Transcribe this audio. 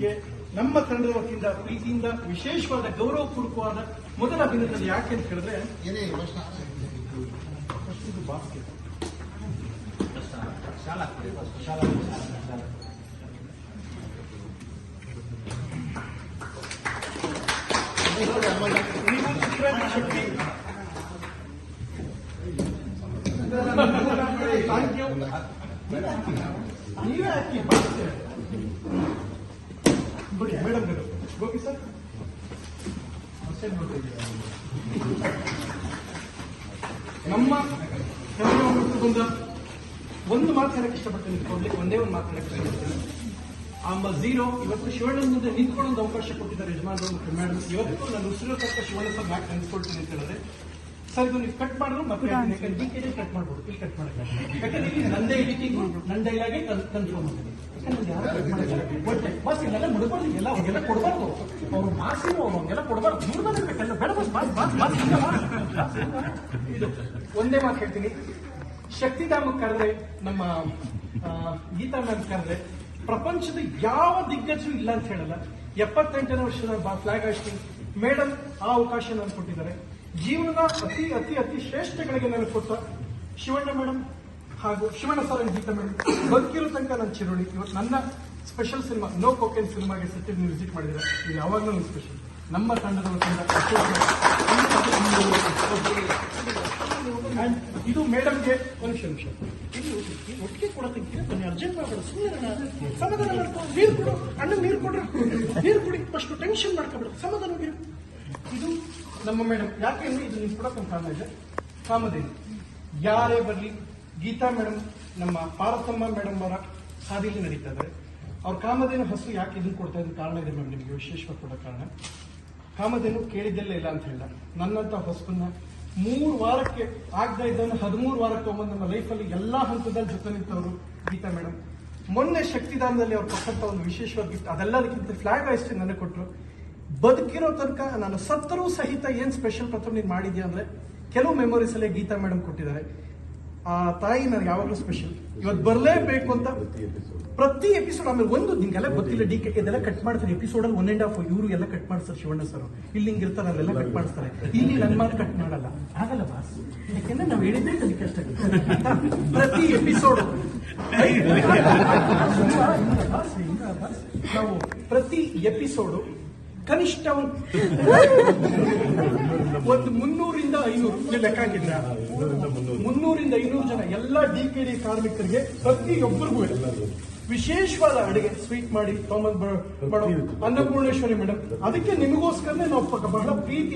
ಗೆ ನಮ್ಮ ತಂಡದ ವತಿಯಿಂದ ಪ್ರೀತಿಯಿಂದ ವಿಶೇಷವಾದ ಗೌರವಪೂರ್ವಕವಾದ ಮೊದಲ ಅಭಿನಂದನೆ ಯಾಕೆ ಅಂತ ಹೇಳಿದ್ರೆ ಥ್ಯಾಂಕ್ ಯು ನೀವೇ ಹಾಕಿ. ಬಿಡಿ ಮೇಡಮ್ ಗೋಪಿ ಸರ್ ಅಷ್ಟೇ ನಮ್ಮ ಬಂದ ಒಂದು ಮಾತು ಹೇಳಕ್ಕೆ ಇಷ್ಟಪಡ್ತೀನಿ ಒಂದೇ ಒಂದು ಮಾತು ಹೇಳಕ್ಕೆ ಇಷ್ಟಪಡ್ತೀನಿ. ಝೀರೋ ಇವತ್ತು ಶಿವಣ್ಣ ಮುಂದೆ ನಿಂತ್ಕೊಳ್ಳೋದು ಅವಕಾಶ ಕೊಟ್ಟಿದ್ದಾರೆ ಯಜಮಾನರು ಮತ್ತು ಮೇಡಮ್ ಇವತ್ತು ನಾನು ಉಸಿರು ತಕ್ಕ ಶಿವಣ್ಣ ಸರ್ ಮ್ಯಾಕ್ ನೆನ್ಸ್ಕೊಳ್ತೀನಿ ಅಂತ ಹೇಳಿದ್ರೆ ಸರ್ ಇದು ನೀವು ಕಟ್ ಮಾಡಿದ್ರು ಮತ್ತೆ ಹೇಳ್ತೀನಿ. ಯಾಕಂದ್ರೆ ಡಿ ಕೆ ಕಟ್ ಮಾಡ್ಬೋದು. ಇಲ್ಲಿ ಕಟ್ ಮಾಡಕ್ಕೆ ಯಾಕಂದ್ರೆ ಇಲ್ಲಿ ನಂದೇ ಎಡಿಟಿಂಗ್ ನನ್ನ ಡೈಲಾಗೆ ಕನ್ಫರ್ಮ್ ಆಗಿದೆ ಇದೆಲ್ಲ ಮುಡ್ಬಾರ್ದು. ಎಲ್ಲ ಅವ್ರಿಗೆಲ್ಲ ಕೊಡಬಾರ್ದು. ಅವ್ರು ಮಾಸಿನ ಅವ್ರಿಗೆಲ್ಲ ಕೊಡಬಾರ್ದು. ದೂರ ಬಂದಿರ್ಬೇಕಲ್ಲ ಬೇಡ ಬಸ್ ಬಾಸ್ ಬಾಸ್ ಬಾಸ್ ಇದು ಒಂದೇ ಮಾತು ಹೇಳ್ತೀನಿ. ಶಕ್ತಿಧಾಮಕ್ಕೆ ಕರೆದ್ರೆ ನಮ್ಮ ಗೀತಾ ಮ್ಯಾಮ್ ಕರೆದ್ರೆ ಪ್ರಪಂಚದ ಯಾವ ದಿಗ್ಗಜು ಇಲ್ಲ ಅಂತ ಹೇಳಲ್ಲ. ಎಪ್ಪತ್ತೆಂಟನೇ ವರ್ಷದ ಫ್ಲಾಗ್ ಹಾಸ್ಟಿಂಗ್ ಮೇಡಮ್ ಆ ಅವಕಾಶ ನಾನು ಕೊಟ್ಟಿದ್ದಾರೆ. ಜೀವನದ ಅತಿ ಅತಿ ಅತಿ ಶ್ರೇಷ್ಠಗಳಿಗೆ ನಾನು ಕೊಟ್ಟ ಶಿವಣ್ಣ ಮೇಡಮ್ ಹಾಗೂ Shivanna sir and Geetha madam ಬದುಕಿರೋ ತನಕ ನನ್ನ ಚಿರುಳಿ. ಇವತ್ತು ನನ್ನ ಸ್ಪೆಷಲ್ ಸಿನಿಮಾ ನೋ ಕೋಕೇನ್ ಸಿನಿಮಾಗೆ ಸತ್ಯ ನೀವು ವಿಸಿಟ್ ಮಾಡಿದ್ರೆ ಇದು ಯಾವಾಗಲೂ ಸ್ಪೆಷಲ್ ನಮ್ಮ ತಂಡದ And ಇದು ಮೇಡಮ್ಗೆ ಒಂದು ನಿಮಿಷ ನಿಮಿಷ ಒಟ್ಟಿಗೆ ಕೊಡೋದಕ್ಕೆ ಅರ್ಜೆಂಟ್ ಮಾಡಬೇಡ ಸುಮ್ಮನೆ ಸಮಾಧಾನ ಮಾಡ್ಕೊಂಡು ನೀರು ಕೊಡು. ಅಣ್ಣ ನೀರು ಕೊಡ್ರಿ. ನೀರು ಕುಡಿ ಫಸ್ಟ್ ಟೆನ್ಷನ್ ಮಾಡ್ಕೊಬೇಡ. ಸಮಾಧಾನ ನಮ್ಮ ಮೇಡಮ್, ಯಾಕೆ ಅಂದ್ರೆ ಇದು ನೀವು ಕೂಡ ಕಾರಣ ಇದೆ. ಕಾಮಧೇನು. ಯಾರೇ ಬರಲಿ, ಗೀತಾ ಮೇಡಮ್, ನಮ್ಮ ಪಾರಸಮ್ಮ ಮೇಡಮ್ ಅವರ ಹಾದಿಯಲ್ಲಿ ನಡೀತಾ ಇದ್ದಾರೆ. ಅವ್ರ ಕಾಮಧೇನು ಹಸು ಯಾಕೆ ಇದನ್ನು ಕೊಡ್ತಾ ಇದ್ದ ಕಾರಣ ಇದೆ ಮೇಡಮ್, ನಿಮಗೆ ವಿಶೇಷವಾಗಿ ಕೊಡೋ ಕಾರಣ. ಕಾಮಧೇನು ಕೇಳಿದ್ದೆಲ್ಲ ಇಲ್ಲ ಅಂತ ಹೇಳಿಲ್ಲ ನನ್ನಂತ ಹೊಸಬನ್ನ ಮೂರು ವಾರಕ್ಕೆ ಆಗ್ತಾ ಇದ್ದ ಹದಿಮೂರು ವಾರಕ್ಕೆ ಒಮ್ಮೆ ನಮ್ಮ ಲೈಫಲ್ಲಿ ಎಲ್ಲಾ ಹಂತದಲ್ಲಿ ಜೊತೆ ನಿಂತವರು ಗೀತಾ ಮೇಡಮ್. ಮೊನ್ನೆ ಶಕ್ತಿದಾನದಲ್ಲಿ ಅವ್ರು ಕೊಟ್ಟಂತ ಒಂದು ವಿಶೇಷವಾಗಿ ಗಿಫ್ಟ್ ಅದೆಲ್ಲದಕ್ಕಿಂತ ಫ್ಲಾಗ್ ನನಗೆ ಕೊಟ್ಟರು ಬದುಕಿರೋ ತನಕ ನಾನು ಸತ್ತರೂ ಸಹಿತ ಏನು ಸ್ಪೆಷಲ್ ಪತ್ರ ನೀನು ಮಾಡಿದ್ಯಾ ಅಂದ್ರೆ ಕೆಲವು ಮೆಮೊರೀಸ್ ಅಲ್ಲೇ ಗೀತಾ ಮೇಡಮ್ ಕೊಟ್ಟಿದ್ದಾರೆ ಆ ತಾಯಿ ನನಗೆ ಯಾವಾಗಲೂ ಸ್ಪೆಷಲ್ ಇವತ್ತು ಬರಲೇಬೇಕು ಅಂತ ಪ್ರತಿ ಎಪಿಸೋಡ್ ಆಮೇಲೆ ಒಂದು ನಿಮ್ಗೆಲ್ಲ ಗೊತ್ತಿಲ್ಲ ಡಿ ಕೆ ಇದೆಲ್ಲ ಕಟ್ ಮಾಡ್ತಾರೆ ಎಪಿಸೋಡ್ ಅಲ್ಲಿ ಒನ್ ಅಂಡ್ ಹಾಫ್ ಇವರು ಎಲ್ಲ ಕಟ್ ಮಾಡ್ತಾರೆ ಶಿವಣ್ಣ ಸರ್ ಇಲ್ಲಿ ಹಿಂಗ್ ಇರ್ತಾರೆ ಅಲ್ಲೆಲ್ಲ ಕಟ್ ಮಾಡ್ತಾರೆ ಇಲ್ಲಿ ನನ್ನ ಮಾತು ಕಟ್ ಮಾಡಲ್ಲ ಆಗಲ್ಲ ಬಾಸ್ ಯಾಕೆಂದ್ರೆ ನಾವು ಹೇಳಿದ್ರೆ ಅದಕ್ಕೆ ಅಷ್ಟ ಪ್ರತಿ ಎಪಿಸೋಡ್ ನಾವು ಪ್ರತಿ ಎಪಿಸೋಡು ಕನಿಷ್ಠ ಒಂದು ಮುನ್ನೂರಿಂದ ಐನೂರು. ಲೆಕ್ಕ ಹಾಕಿದ್ರ? ಮುನ್ನೂರಿಂದ ಐನೂರು ಜನ ಎಲ್ಲ ಡಿ ಕೆ ಡಿ ಕಾರ್ಮಿಕರಿಗೆ ಪ್ರತಿಯೊಬ್ಬರಿಗೂ ವಿಶೇಷವಾದ ಅಡುಗೆ ಸ್ವೀಟ್ ಮಾಡಿ ತೊಂಬತ್ ಅನ್ನಪೂರ್ಣೇಶ್ವರಿ ಮೇಡಮ್ ಅದಕ್ಕೆ ನಿಮಗೋಸ್ಕರನೇ ನಾವು ಬಹಳ ಪ್ರೀತಿ